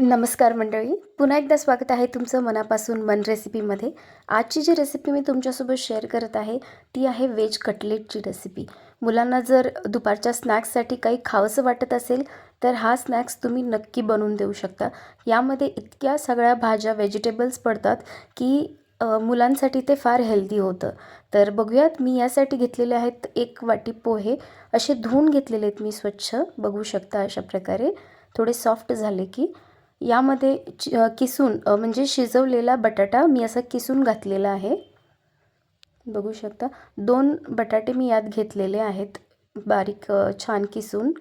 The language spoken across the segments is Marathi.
नमस्कार मंडळी. पुन्हा एकदा स्वागत आहे तुमचं मनापासून मन रेसिपीमध्ये. आजची जी रेसिपी मी तुमच्यासोबत शेअर करत आहे ती आहे व्हेज कटलेटची रेसिपी. मुलांना जर दुपारच्या स्नॅक्ससाठी काही खावंसं वाटत असेल तर हा स्नॅक्स तुम्ही नक्की बनवून देऊ शकता. यामध्ये इतक्या सगळ्या भाज्या व्हेजिटेबल्स पडतात की मुलांसाठी ते फार हेल्दी होतं. तर बघूयात मी यासाठी घेतलेले आहेत एक वाटी पोहे. असे धुवून घेतलेले आहेत मी स्वच्छ. बघू शकता अशा प्रकारे. थोडे सॉफ्ट झाले की यामध्ये चि किसून म्हणजे शिजवलेला बटाटा मी असा किसून घातलेला आहे. बघू शकता. दोन बटाटे मी यात घेतलेले आहेत. बारीक छान किसून.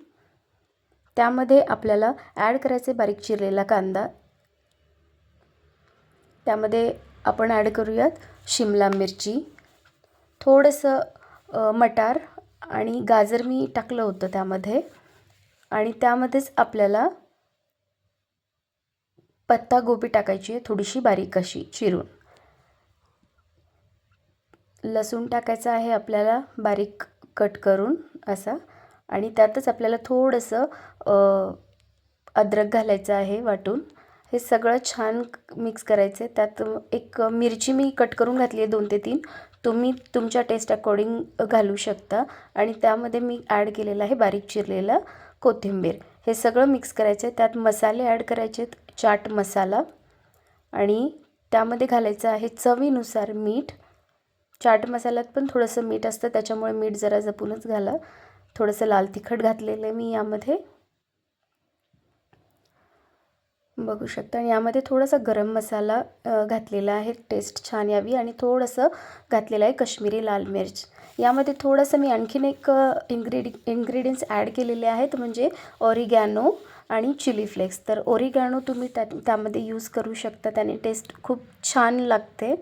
त्यामध्ये आपल्याला ॲड करायचे बारीक चिरलेला कांदा. त्यामध्ये आपण ॲड करूयात शिमला मिरची. थोडंसं मटार आणि गाजर मी टाकलं होतं त्यामध्ये. आणि त्यामध्येच आपल्याला पत्ता गोबी टाकायची आहे थोडीशी बारीक अशी चिरून. लसूण टाकायचं आहे आपल्याला बारीक कट करून असा. आणि त्यातच आपल्याला थोडंसं अद्रक घालायचं आहे वाटून. हे सगळं छान मिक्स करायचं आहे. त्यात एक मिरची मी कट करून घातली आहे दोन ते तीन. तुम्ही तुमच्या टेस्ट अकॉर्डिंग घालू शकता. आणि त्यामध्ये मी ॲड केलेलं आहे बारीक चिरलेला कोथिंबीर. हे सगळं मिक्स करायचं आहे. त्यात मसाले ॲड करायचे आहेत चाट मसाला आणि त्यामध्ये घालायचं आहे चवीनुसार मीठ. चाट मसाल्यात पण थोडंसं मीठ असतं त्याच्यामुळे मीठ जरा जपूनच घाला. थोडंसं लाल तिखट घातलेलं आहे मी यामध्ये. बघू शकता. आणि यामध्ये थोडासा गरम मसाला घातलेला आहे. टेस्ट छान यावी आणि थोडंसं घातलेलं आहे कश्मीरी लाल मिर्च. यामध्ये थोडंसं मी आणखीन एक इन्ग्रेडि इन्ग्रेडियंट्स ॲड केलेले आहेत म्हणजे ऑरिगॅनो आणि चिली फ्लेक्स. तर ओरिगॅनो तुम्ही त्या त्यामध्ये यूज करू शकता. त्याने टेस्ट खूप छान लागते.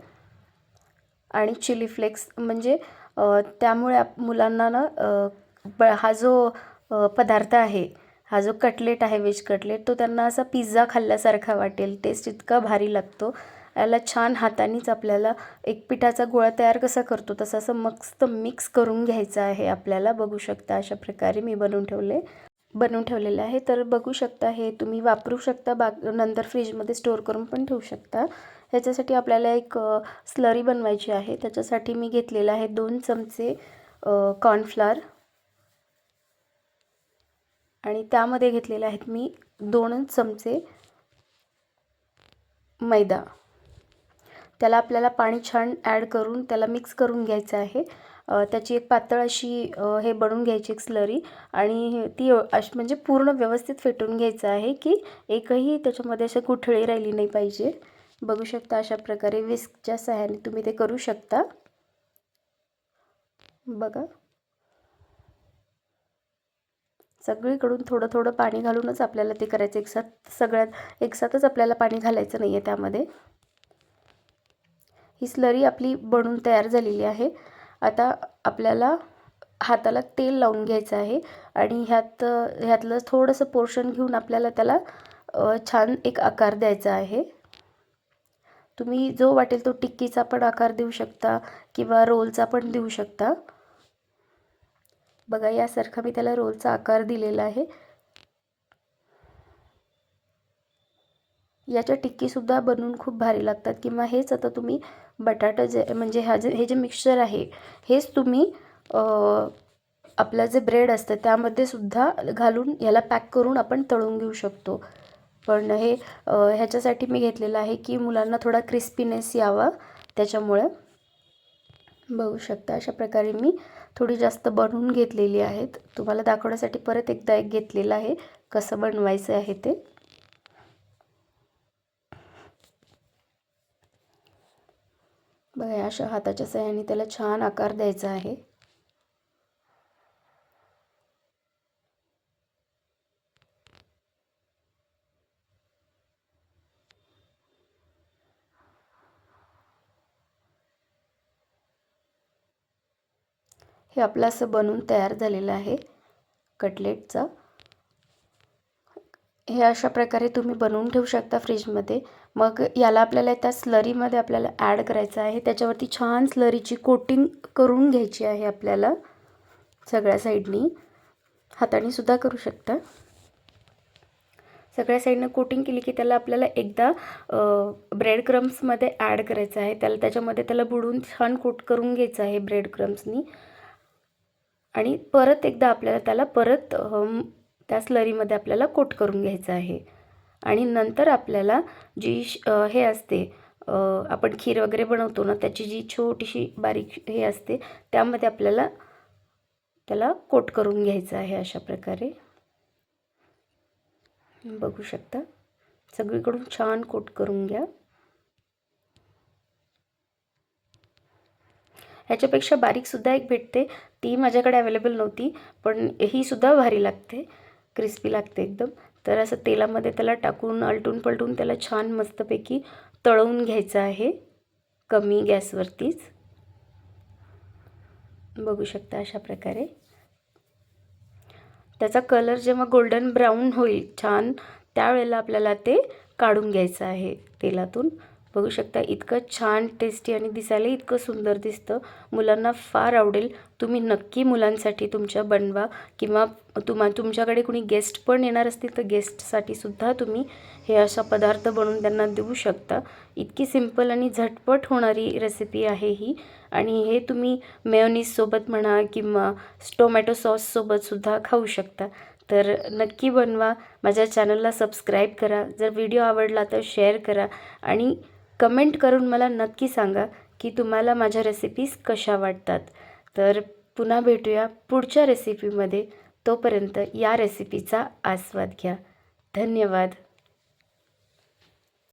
आणि चिली फ्लेक्स म्हणजे त्यामुळे आप मुलांना ना ब हा जो पदार्थ आहे हा जो कटलेट आहे व्हेज कटलेट तो त्यांना असा पिझ्झा खाल्ल्यासारखा वाटेल. टेस्ट इतका भारी लागतो. याला छान हातानेच आपल्याला एक पिठाचा गोळा तयार कसा करतो तसं असं मस्त मिक्स करून घ्यायचं आहे आपल्याला. बघू शकता अशा प्रकारे मी बनवून ठेवले. बनवून ठेवलेलं आहे. तर बघू शकता हे तुम्ही वापरू शकता. बाग नंतर फ्रीजमध्ये स्टोअर करून पण ठेवू शकता. ह्याच्यासाठी आपल्याला एक स्लरी बनवायची आहे. त्याच्यासाठी मी घेतलेलं आहे दोन चमचे कॉर्नफ्लार आणि त्यामध्ये घेतलेले आहेत मी दोन चमचे मैदा. त्याला आपल्याला पाणी छान ॲड करून त्याला मिक्स करून घ्यायचं आहे. त्याची एक पातळ अशी हे बनवून घ्यायची एक स्लरी आणि ती अशी म्हणजे पूर्ण व्यवस्थित फेटून घ्यायचं आहे की एकही त्याच्यामध्ये असं गुठळी राहिली नाही पाहिजे. बघू शकता अशा प्रकारे विस्कच्या सहाय्याने तुम्ही ते करू शकता. बघा. सगळीकडून थोडं थोडं पाणी घालूनच आपल्याला ते करायचं. एकसाथ सगळ्यात एकसाथच आपल्याला पाणी घालायचं नाही आहे त्यामध्ये. ही स्लरी आपली बनून तयार झालेली आहे. आता आपल्याला हाताला तेल लावून घ्यायचं आहे आणि ह्यात ह्यातलं थोडंसं पोर्शन घेऊन आपल्याला त्याला छान एक आकार द्यायचा आहे. तुम्ही जो वाटेल तो टिक्कीचा पण आकार देऊ शकता किंवा रोलचा पण देऊ शकता. बघा यासारखा मी त्याला रोलचा आकार दिलेला आहे. याच्या टिक्कीसुद्धा बनवून खूप भारी लागतात. किंवा हेच आता तुम्ही बटाटा जे म्हणजे ह्या जे हे जे मिक्सचर आहे हेच तुम्ही आपलं जे ब्रेड असतं त्यामध्ये सुद्धा घालून ह्याला पॅक करून आपण तळून घेऊ शकतो. पण हे ह्याच्यासाठी मी घेतलेलं आहे की मुलांना थोडा क्रिस्पीनेस यावा त्याच्यामुळं. बघू शकता अशा प्रकारे मी थोडी जास्त बनवून घेतलेली आहेत. तुम्हाला दाखवण्यासाठी परत एकदा एक घेतलेलं आहे कसं बनवायचं आहे ते. बघा अशा हाताच्या सहाय्याने त्याला छान आकार द्यायचा आहे. हे आपलं असं बनवून तयार झालेलं आहे कटलेटचं. हे अशा प्रकारे तुम्ही बनवून ठेवू शकता फ्रीजमध्ये. मग याला आपल्याला त्या स्लरीमध्ये आपल्याला ॲड करायचं आहे. त्याच्यावरती छान स्लरीची कोटिंग करून घ्यायची आहे आपल्याला सगळ्या साईडनी हातानेसुद्धा करू शकता. सगळ्या साईडनं कोटिंग केली की त्याला आपल्याला एकदा ब्रेड क्रम्समध्ये ॲड करायचं आहे. त्याला त्याच्यामध्ये त्याला बुडून छान कोट करून घ्यायचं आहे ब्रेड क्रम्सनी आणि परत एकदा आपल्याला त्याला परत त्या स्लरीमध्ये आपल्याला कोट करून घ्यायचं आहे. आणि नंतर आपल्याला जी श- हे असते आपण खीर वगैरे बनवतो ना त्याची जी छोटीशी बारीक हे असते त्यामध्ये आपल्याला त्याला कोट करून घ्यायचं आहे अशा प्रकारे. बघू शकता. सगळीकडून छान कोट करून घ्या. ह्याच्यापेक्षा बारीकसुद्धा एक भेटते. ती माझ्याकडे अवेलेबल नव्हती पण ही सुद्धा भारी लागते. क्रिस्पी लागते एकदम. तर असं तेलामध्ये त्याला टाकून आलटून पलटून त्याला छान मस्तपैकी तळवून घ्यायचं आहे. कमी गॅसवरतीच. बघू शकता अशा प्रकारे. त्याचा कलर जेव्हा गोल्डन ब्राऊन होईल छान त्यावेळेला आपल्याला ते काढून घ्यायचं आहे तेलातून. बघू शकता इतकं छान टेस्टी आणि दिसायला इतकं सुंदर दिसतं. मुलांना फार आवडेल. तुम्ही नक्की मुलांसाठी तुमच्या बनवा किंवा तुम्हा तुमच्याकडे कुणी गेस्ट पण येणार असतील तर गेस्टसाठी सुद्धा तुम्ही हे असा पदार्थ बनवून त्यांना देऊ शकता. इतकी सिंपल आणि झटपट होणारी रेसिपी आहे ही. आणि हे तुम्ही मेयोनीजसोबत म्हणा किंवा टोमॅटो सॉससोबतसुद्धा खाऊ शकता. तर नक्की बनवा. माझ्या चॅनलला सबस्क्राईब करा. जर व्हिडिओ आवडला तर शेअर करा. आणि कमेंट करून मला नक्की सांगा की तुम्हाला माझ्या रेसिपीज कशा वाटतात. तर पुन्हा भेटूया पुढच्या रेसिपीमध्ये तोपर्यंत या रेसिपीचा आस्वाद घ्या. धन्यवाद.